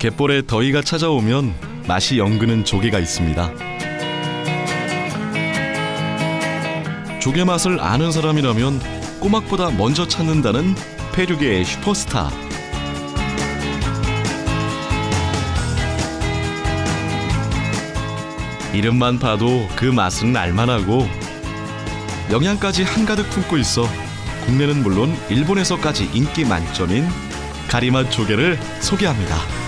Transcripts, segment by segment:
갯벌에 더위가 찾아오면 맛이 연그는 조개가 있습니다. 조개 맛을 아는 사람이라면 꼬막보다 먼저 찾는다는 페류계의 슈퍼스타. 이름만 봐도 그 맛은 알만하고 영양까지 한가득 품고 있어 국내는 물론 일본에서까지 인기 만점인 가리맛 조개를 소개합니다.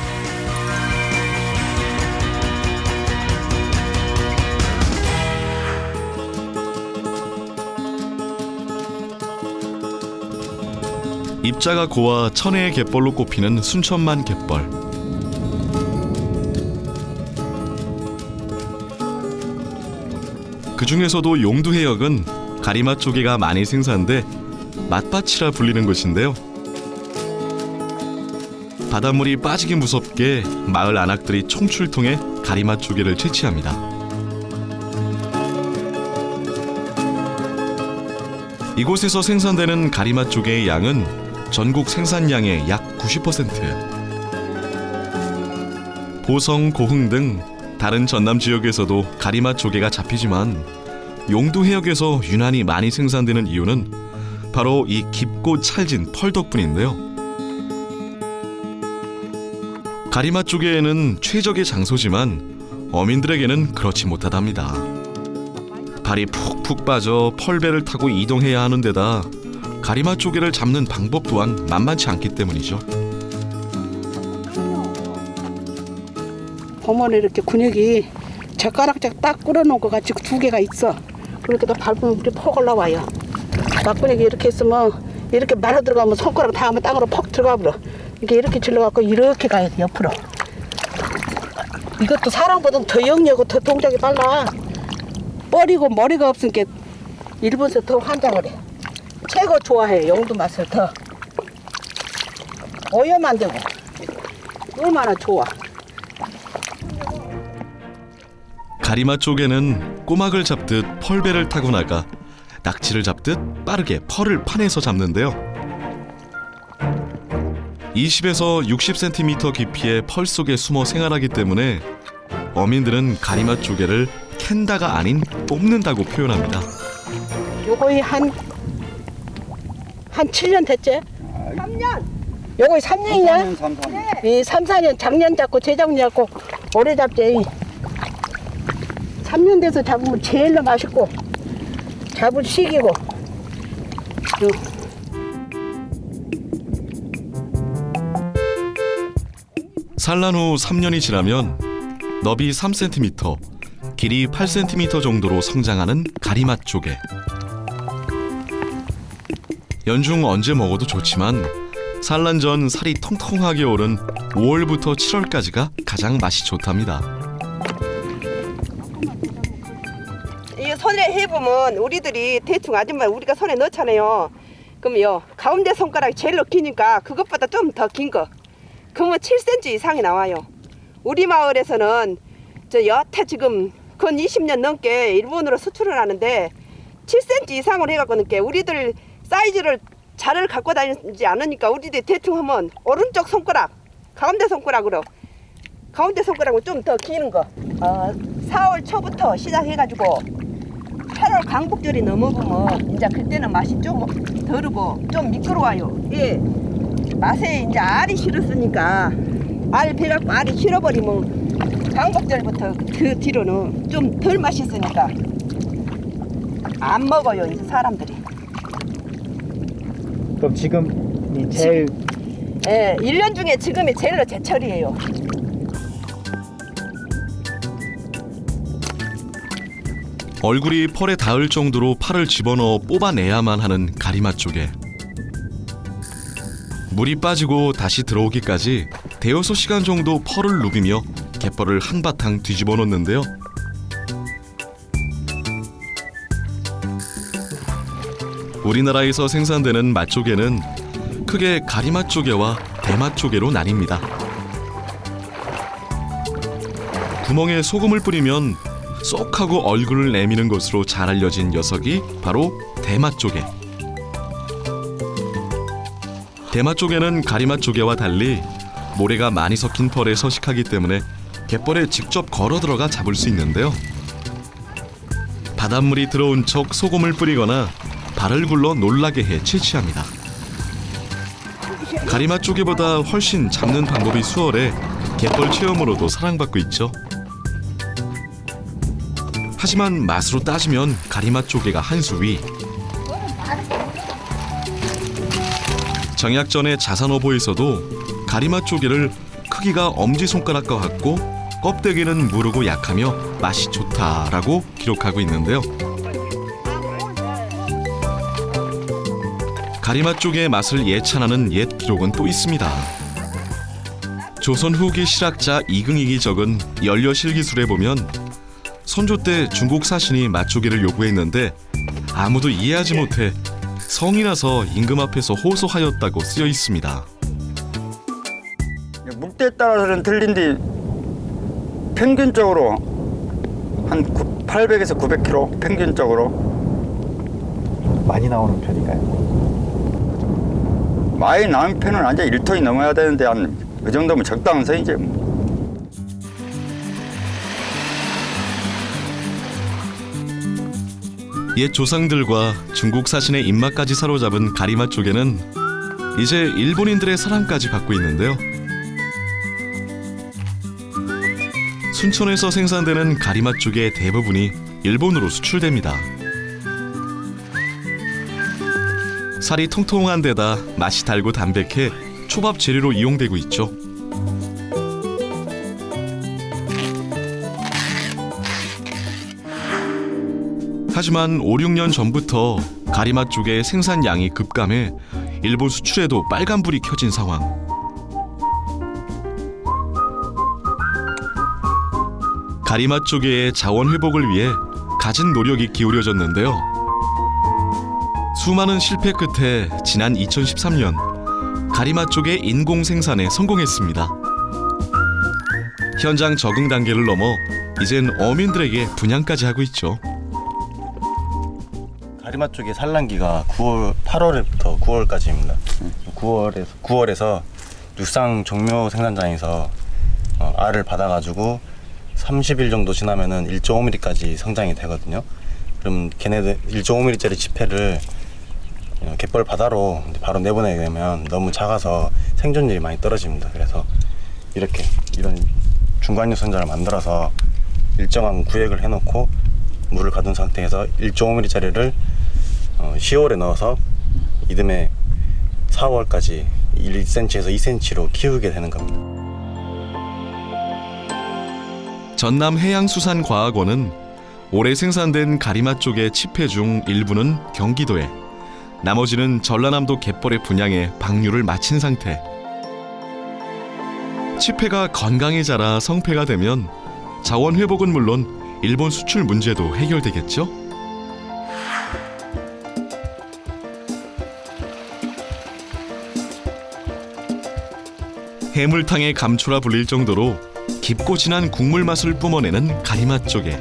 입자가 고와 천혜의 갯벌로 꼽히는 순천만 갯벌. 그 중에서도 용두해역은 가리맛 조개가 많이 생산돼 맛밭이라 불리는 곳인데요. 바닷물이 빠지기 무섭게 마을 안악들이 총출 통해 가리맛 조개를 채취합니다. 이곳에서 생산되는 가리맛 조개의 양은 전국 생산량의 약 90%. 보성, 고흥 등 다른 전남 지역에서도 가리맛 조개가 잡히지만 용두 해역에서 유난히 많이 생산되는 이유는 바로 이 깊고 찰진 펄 덕분인데요. 가리맛 조개에는 최적의 장소지만 어민들에게는 그렇지 못하답니다. 발이 푹푹 빠져 펄배를 타고 이동해야 하는 데다 가리맛 조개를 잡는 방법 또한 만만치 않기 때문이죠. 보면 이렇게 근육이 젓가락짝 딱 끌어놓은 것 같이 두 개가 있어. 또 밟으면 이렇게 폭 올라와요. 막근육이 이렇게 있으면 이렇게 말아 들어가면 손가락 닿으면 땅으로 퍽 들어가 버려. 이게 이렇게 질러갖고 이렇게 가야 돼 옆으로. 이것도 사람보다 더 영리하고 더 동작이 빨라. 뻘이고 머리가 없으니까 일본에서 더 환장을 해. 최고 좋아해 용두 맛을 더. 오염 안 되고 얼마나 좋아. 가리맛 조개는 꼬막을 잡듯 펄배를 타고 나가 낙지를 잡듯 빠르게 펄을 파내서 잡는데요. 20에서 60cm 깊이의 펄 속에 숨어 생활하기 때문에 어민들은 가리맛 조개를 캔다가 아닌 뽑는다고 표현합니다. 요거이 한, 한 7년 됐지? 3년. 요거이 3년이냐? 3, 3. 이 3, 4년 작년 잡고 재작년 잡고 올해 잡지. 3년 돼서 잡으면 제일로 맛있고 잡을 시기고. 요. 산란 후 3년이 지나면 너비 3cm, 길이 8cm 정도로 성장하는 가리맛 조개. 연중 언제 먹어도 좋지만 산란 전 살이 통통하게 오른 5월부터 7월까지가 가장 맛이 좋답니다. 이 손에 해보면 우리들이 대충 아줌마 우리가 손에 넣잖아요. 그럼 요 가운데 손가락이 제일로 기니까 그것보다 좀 더 긴 거. 그러면 7cm 이상이 나와요. 우리 마을에서는 저 여태 지금 근 20년 넘게 일본으로 수출을 하는데 7cm 이상으로 해갖고 는 게 우리들 사이즈를 자를 갖고 다니지 않으니까 우리들 대충 하면 오른쪽 손가락 가운데 손가락으로 가운데 손가락은 좀 더 기는 거. 어, 4월 초부터 시작해가지고 8월 강복절이 넘어보면 이제 그때는 맛이 좀 덜고 좀 미끄러워요. 예. 맛에 이제 알이 실었으니까 알 배갖고 알이 실어버리면 강복절부터 그 뒤로는 좀 덜 맛있으니까 안 먹어요 이제 사람들이. 그럼 지금 이 제일 예, 1년 중에 지금이 제일로 제철이에요. 얼굴이 펄에 닿을 정도로 팔을 집어넣어 뽑아내야만 하는 가리맛 조개. 물이 빠지고 다시 들어오기까지 대여섯 시간 정도 펄을 누비며 갯벌을 한바탕 뒤집어 놓는데요. 우리나라에서 생산되는 맛조개는 크게 가리맛 조개와 대맛 조개로 나뉩니다. 구멍에 소금을 뿌리면 쏙 하고 얼굴을 내미는 것으로 잘 알려진 녀석이 바로 대맛 조개. 대맛 조개는 가리맛 조개와 달리 모래가 많이 섞인 펄에 서식하기 때문에 갯벌에 직접 걸어 들어가 잡을 수 있는데요. 바닷물이 들어온 척 소금을 뿌리거나 발을 굴러 놀라게 해 채취합니다. 가리맛 조개보다 훨씬 잡는 방법이 수월해 갯벌 체험으로도 사랑받고 있죠. 하지만 맛으로 따지면 가리맛 조개가 한 수 위. 정약전의 자산어보에서도 가리맛 조개를 크기가 엄지 손가락과 같고 껍데기는 무르고 약하며 맛이 좋다라고 기록하고 있는데요. 가리맛 조개의 맛을 예찬하는 옛 기록은 또 있습니다. 조선 후기 실학자 이긍익이 적은 연려실 기술에 보면 선조 때 중국 사신이 맛조개를 요구했는데 아무도 이해하지 못해 성이 나서 임금 앞에서 호소하였다고 쓰여 있습니다. 묵대에 따라서는 틀린데 평균적으로 한 800에서 900kg 평균적으로 많이 나오는 편인가요? 많이 나온 편은 아니죠 1톤이 넘어야 되는데 한 그 정도면 적당한 선이죠 뭐. 옛 조상들과 중국 사신의 입맛까지 사로잡은 가리맛 조개는 이제 일본인들의 사랑까지 받고 있는데요. 순천에서 생산되는 가리맛 조개의 대부분이 일본으로 수출됩니다. 살이 통통한 데다 맛이 달고 담백해 초밥 재료로 이용되고 있죠. 하지만 5, 6년 전부터 가리맛 조개의 생산량이 급감해 일본 수출에도 빨간불이 켜진 상황. 가리맛 조개의 자원 회복을 위해 갖은 노력이 기울여졌는데요. 수많은 실패 끝에 지난 2013년 가리맛 조개 인공 생산에 성공했습니다. 현장 적응 단계를 넘어 이젠 어민들에게 분양까지 하고 있죠. 가리맛 쪽의 산란기가 9월 8월부터 9월까지입니다. 9월에서 9월에서 육상 종묘 생산장에서 어, 알을 받아가지고 30일 정도 지나면은 1.5mm까지 성장이 되거든요. 그럼 걔네들 1.5mm짜리 지폐를 어, 갯벌 바다로 바로 내보내게 되면 너무 작아서 생존율이 많이 떨어집니다. 그래서 이렇게 이런 중간 유선자를 만들어서 일정한 구획을 해놓고 물을 가둔 상태에서 1.5mm짜리를 어, 10월에 넣어서 이듬해 4월까지 1cm에서 2cm로 키우게 되는 겁니다. 전남 해양수산과학원은 올해 생산된 가리맛 쪽의 치패 중 일부는 경기도에 나머지는 전라남도 갯벌에 분양해 방류를 마친 상태. 치패가 건강히 자라 성패가 되면 자원 회복은 물론 일본 수출 문제도 해결되겠죠? 해물탕의 감초라 불릴 정도로 깊고 진한 국물 맛을 뿜어내는 가리맛 조개.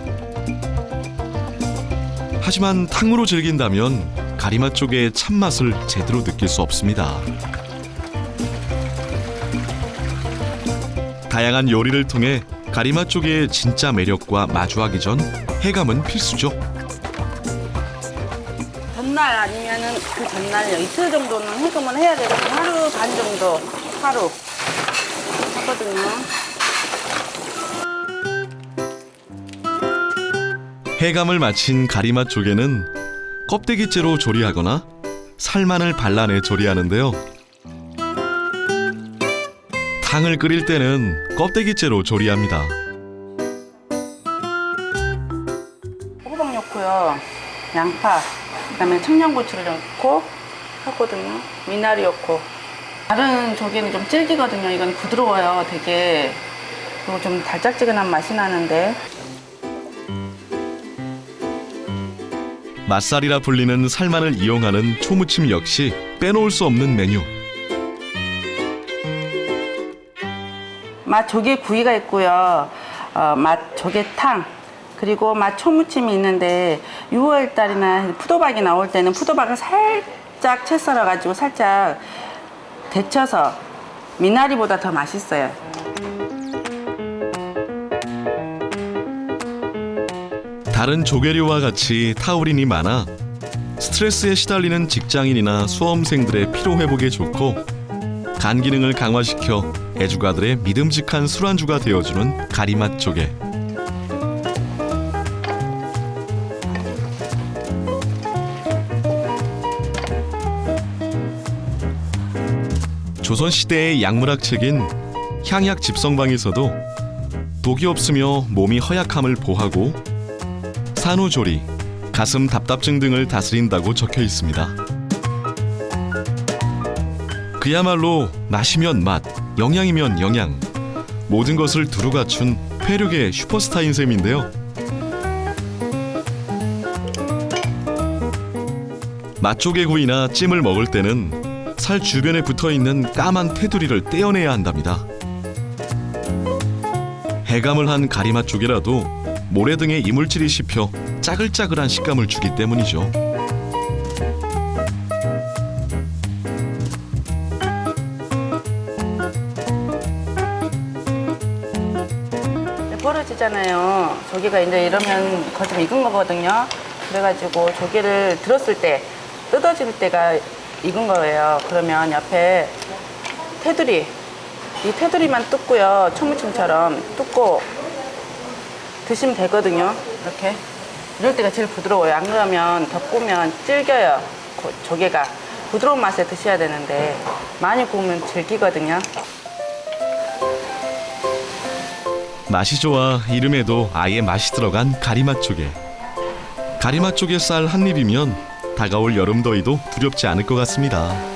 하지만 탕으로 즐긴다면 가리맛 조개의 참맛을 제대로 느낄 수 없습니다. 다양한 요리를 통해 가리맛 조개의 진짜 매력과 마주하기 전 해감은 필수죠. 전날 아니면은 그 전날요 이틀 정도는 해금을 해야 되거든요 하루 반 정도 하루 하거든요 해감을 마친 가리맛 조개는 껍데기째로 조리하거나 살만을 발라내 조리하는데요. 탕을 끓일 때는 껍데기째로 조리합니다. 호박 넣고요. 양파 그다음에 청양고추를 넣고 하거든요. 미나리 넣고. 다른 조개는 좀 질기거든요. 이건 부드러워요 되게. 그리고 좀 달짝지근한 맛이 나는데 맛살이라 불리는 살만을 이용하는 초무침 역시 빼놓을 수 없는 메뉴. 맛 조개 구이가 있고요. 어, 맛 조개탕 그리고 맛 초무침이 있는데 6월 달이나 푸도박이 나올 때는 푸도박을 살짝 채 썰어 가지고 살짝 데쳐서 미나리보다 더 맛있어요. 다른 조개류와 같이 타우린이 많아 스트레스에 시달리는 직장인이나 수험생들의 피로 회복에 좋고 간 기능을 강화시켜 애주가들의 믿음직한 술안주가 되어주는 가리맛 조개. 조선 시대의 약물학 책인 향약 집성방에서도 독이 없으며 몸이 허약함을 보하고 산후조리, 가슴 답답증 등을 다스린다고 적혀 있습니다. 그야말로 맛이면 맛, 영양이면 영양, 모든 것을 두루 갖춘 폐력의 슈퍼스타인 셈인데요. 맛조개구이나 찜을 먹을 때는 살 주변에 붙어 있는 까만 테두리를 떼어내야 한답니다. 해감을 한 가리맛 조개라도 모래 등의 이물질이 씹혀 짜글짜글한 식감을 주기 때문이죠. 벌어지잖아요. 조개가 이제 이러면 거의 좀 익은 거거든요. 그래가지고 조개를 들었을 때 뜯어질 때가 익은 거예요. 그러면 옆에 테두리, 이 테두리만 뜯고요. 초무침처럼 뜯고 드시면 되거든요. 이렇게. 이럴 때가 제일 부드러워요. 안 그러면 더 구우면 질겨요. 고- 조개가. 부드러운 맛에 드셔야 되는데 많이 구우면 질기거든요. 맛이 좋아 이름에도 아예 맛이 들어간 가리맛 조개. 가리맛 조개 쌀 한 입이면 다가올 여름 더위도 두렵지 않을 것 같습니다.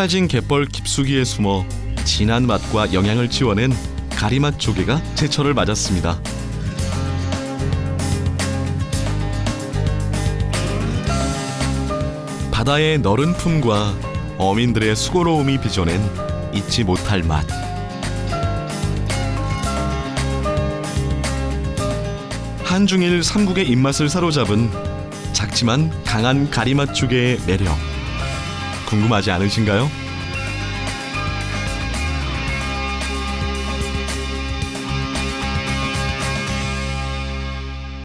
찰진 갯벌 깊숙이에 숨어 진한 맛과 영양을 지워낸 가리맛 조개가 제철을 맞았습니다. 바다의 너른 품과 어민들의 수고로움이 빚어낸 잊지 못할 맛. 한중일 삼국의 입맛을 사로잡은 작지만 강한 가리맛 조개의 매력. 궁금하지 않으신가요?